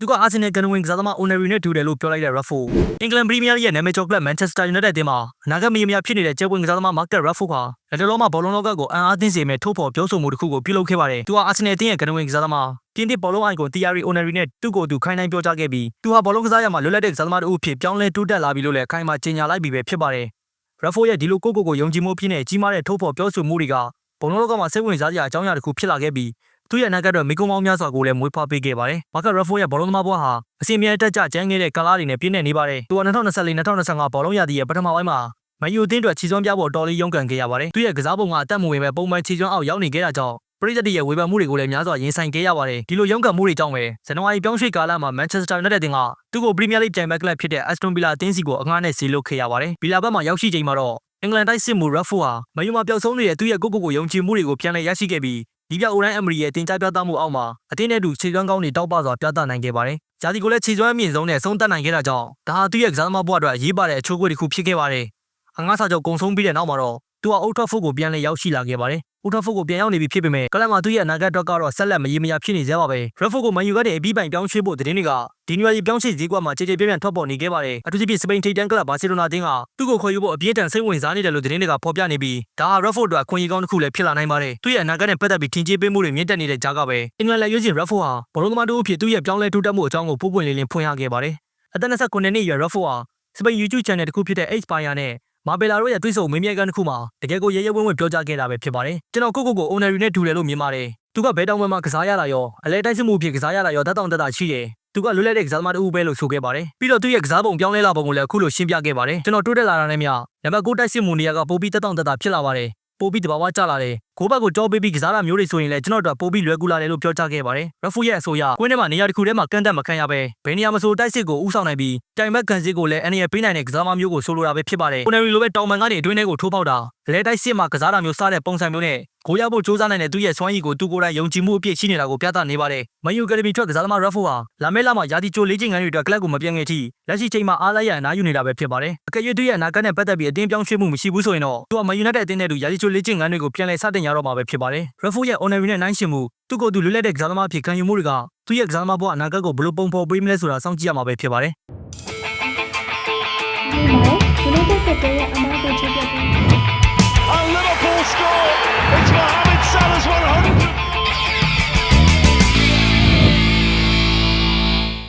သူကအာဆင်နယ်ကန်ဝင်ကစားသမား Onary နဲ့တူတယ်လို့ပြောလိုက်တဲ့ Raffo အင်္ဂလန်ပရီးမီးယားလိရဲ့နာမည်ကျော်ကလပ် Manchester United အသင်းမှာအနာဂတ်မီးမယားဖြစ်နေတဲ့ကျဲပွင့်ကစားသမား Marcus Rashford ဟာလက်တလုံးမှာဘောလုံးလောကကိုအံ့အားသင့်စေမဲ့ထိုးဖော်ပြောဆိုမှုတစ်ခုကိုပြုလုပ်ခဲ့ပါတယ်။သူဟာအာဆင်နယ်အသင်းရဲ့ကန်ဝင်ကစားသမားပြင်သစ်ဘောလုံးအိုင်ကွန် Thierry Onary နဲ့သူ့ကိုယ်သူခိုင်းနှိုင်းပြောကြားခဲ့ပြီးသူဟာဘောလုံးကစားရမှာလွတ်လပ်တဲ့ကစားသမားတစ်ဦးဖြစ်ပြောင်းလဲတိုးတက်လာပြီလို့လည်းအခိုင်အမာကြေညာလိုက်ပြီးပဲဖြစ်ပါတယ်။ Rafford ရဲ့ဒီလိုကိုယ့်ကိုယ်ကိုယုံကြည်မှုအဖြစ်နဲ့ကြီးမားတဲ့ထိုးဖော်ပြောဆိုမှုတွေကဘောလုံးလောကမှာစိတ်ဝင်စားစရာအကြောင်းအရာတစ်ခုဖြစ်လာခဲ့ပြီး သူ့ရဲ့အနာဂတ်အတွက်မိကုံးပေါင်းများစွာကိုလည်းမွေးဖွားပေးခဲ့ပါတယ်။မာကာရက်ဖိုရဲ့ဘောလုံးသမားဘဝဟာအစီအမြဲတက်ကြကျန်းခဲ့တဲ့ကာလာတွေနဲ့ပြည့်နေနေပါတယ်။သူက2024-2025ဘောလုံးရာသီရဲ့ပထမပိုင်းမှာမန်ယူအသင်းအတွက်ခြေစွမ်းပြဖို့တော်လေးရုန်းကန်ခဲ့ရပါတယ်။သူ့ရဲ့ကစားပုံကအသက်မဝင်ပဲပုံမှန်ခြေစွမ်းအောက်ရောက်နေခဲ့တာကြောင့်ပရိသတ်တွေရဲ့ဝေဖန်မှုတွေကိုလည်းများစွာရင်ဆိုင်ခဲ့ရပါတယ်။ဒီလိုရုန်းကန်မှုတွေကြောင့်ပဲဇန်နဝါရီပြောင်းရွှေ့ကာလမှာမန်ချက်စတာယူနိုက်တက်အသင်းကသူ့ကိုပရီးမီးယားလိပြိုင်ဘက်ကလပ်ဖြစ်တဲ့ Aston Villa အသင်းစီကိုအငှားနဲ့ဆီလွတ်ခဲ့ရပါတယ်။ဗီလာဘက်မှာရောက်ရှိချိန်မှာတော့အင်္ဂလန်တိုက်စစ်မှုရက်ဖိုဟာမန်ယူမှာပျောက်ဆုံးနေတဲ့သူ့ရဲ့ကိုယ့်ကိုယ်ကိုယုံကြည်မှုတွေကိုပြန်လည်ရရှိခဲ့ပြီး ဒီပြအိုတိုင်းအမရီရဲ့တင်ကြပြသမှုအောက်မှာအတင်းနဲ့တူခြေစွမ်းကောင်းတွေတောက်ပစွာပြသနိုင်ခဲ့ပါတယ်။ဂျာတီကိုလည်းခြေစွမ်းအမြင့်ဆုံးနဲ့ဆုံးသက်နိုင်ခဲ့တာကြောင့်ဒါဟာသူ့ရဲ့ကစားသမားဘဝအတွက်အရေးပါတဲ့အချိုးအကွေ့တစ်ခုဖြစ်ခဲ့ပါတယ်။အငှားစာချုပ်ကုံဆုံးပြီးတဲ့နောက်မှာတော့ သူဟာအုတ်ထဖို့ကိုပြန်လည်ရောက်ရှိလာခဲ့ပါတယ်။အုတ်ထဖို့ကိုပြန်ရောက်နေပြီဖြစ်ပေမဲ့ကလပ်မှာသူ့ရဲ့အနာဂတ်အတွက်ကတော့ဆက်လက်မရေမရာဖြစ်နေသေးပါပဲ။ရက်ဖို့ကိုမန်ယူကနေအပြီးပိုင်ပြောင်းရွှေ့ဖို့သတင်းတွေကဒီနွေရီပြောင်းရွှေ့ဈေးကွက်မှာကြေကြေပြန့်ပြန့်ထွက်ပေါ်နေခဲ့ပါတယ်။အထူးသဖြင့်စပိန်ထိပ်တန်းကလပ်ဘာစီလိုနာအသင်းကသူ့ကိုခေါ်ယူဖို့အပြင်းထန်စိတ်ဝင်စားနေတယ်လို့သတင်းတွေကဖော်ပြနေပြီးဒါဟာရက်ဖို့အတွက်အခွင့်အရေးကောင်းတစ်ခုလည်းဖြစ်လာနိုင်ပါတယ်။သူ့ရဲ့အနာဂတ်နဲ့ပတ်သက်ပြီးထင်ကြေးပေးမှုတွေမြင့်တက်နေတဲ့ကြားကပဲအင်္ဂလန်လက်ရွေးချင်ရက်ဖို့ဟာဘောလုံးသမားတို့အဖြစ်သူ့ရဲ့ပြောင်းလဲထူးတက်မှုအကြောင်းကိုပို့ပွင့်လင်းလင်းဖွင့်ရခဲ့ပါတယ်။အသက်29နှစ်အရွယ်ရက်ဖို့ဟာစပိန် YouTube channel တစ်ခုဖြစ်တဲ့ Xpire နဲ့ မာဘယ်လာတို့ရဲ့တွေ့ဆုံမင်းမြဲကန်းတစ်ခုမှာတကယ်ကိုရဲရဲဝံ့ဝံ့ပြောကြားခဲ့တာပဲဖြစ်ပါတယ်။ကျွန်တော်ကိုကိုကို Onary နဲ့တူတယ်လို့မြင်ပါတယ်။သူကဘဲတောင်ဘက်မှာကစားရတာရောအလဲတိုက်စစ်မှုဖြစ်ကစားရတာရောတတ်တောင်တက်တာရှိတယ်။သူကလွတ်လပ်တဲ့ကစားသမားတစ်ဦးပဲလို့ဆိုခဲ့ပါတယ်။ပြီးတော့သူ့ရဲ့ကစားပုံပြောင်းလဲလာပုံကိုလည်းအခုလိုရှင်းပြခဲ့ပါတယ်။ကျွန်တော်တိုးတက်လာတာနဲ့မျှနံပါတ်9တိုက်စစ်မှုနေရာကပိုပြီးတက်တောင်တက်တာဖြစ်လာပါတယ်။ ပိုပြီးတဘာဝကျလာတယ်။ကိုဘက်ကိုကြောပေးပြီးကစားတာမျိုးတွေဆိုရင်လည်းကျွန်တော်တို့ပိုပြီးလွယ်ကူလာတယ်လို့ပြောကြားခဲ့ပါတယ်။ရဖူရဲ့အဆိုအရကွင်းထဲမှာနေရာတစ်ခုထဲမှာကန့်တက်မခံရပဲဘယ်နေရာမဆိုတိုက်စစ်ကိုဥဆောင်နိုင်ပြီးတိုင်ဘက်ကန်စစ်ကိုလည်းအနေနဲ့ပေးနိုင်တဲ့ကစားသမားမျိုးကိုဆိုလိုတာပဲဖြစ်ပါတယ်။ကိုနယ်ရီလိုပဲတောင်ပန်ကနေအတွင်းထဲကိုထိုးပေါက်တာလဲတိုက်စစ်မှာကစားတာမျိုးစားတဲ့ပုံစံမျိုးနဲ့ ကိုရဖို့စူးစမ်းနိုင်တဲ့သူ့ရဲ့စွမ်းရည်ကိုသူကိုယ်တိုင်ယုံကြည်မှုအပြည့်ရှိနေတာကိုပြသနေပါတယ်။မန်ယူအကယ်ဒမီထွက်ကစားသမားရဖူဟာလာမဲလာမှာယာတီချိုလေးချင်းငန်းတွေအတွက်ကလပ်ကိုမပြတ်ငယ်ထိလက်ရှိချိန်မှာအားလိုက်ရအနားယူနေတာပဲဖြစ်ပါတယ်။အကယ်၍သူ့ရဲ့အနာဂတ်နဲ့ပတ်သက်ပြီးအတင်းပြောင်းရွှေ့မှုမရှိဘူးဆိုရင်တော့သူကမန်ယူနိုက်တက်အသင်းနဲ့တူယာတီချိုလေးချင်းငန်းတွေကိုပြန်လည်စတင်ရတော့မှာပဲဖြစ်ပါတယ်။ရဖူရဲ့ honorary နဲ့နိုင်ရှင်မှုသူ့ကိုယ်သူလွတ်လပ်တဲ့ကစားသမားဖြစ်ခံယူမှုတွေကသူ့ရဲ့ကစားသမားဘဝအနာဂတ်ကိုဘယ်လိုပုံဖော်ပေးမလဲဆိုတာစောင့်ကြည့်ရမှာပဲဖြစ်ပါတယ်ဒီမှာ United ကတည်းကအမားကိုချ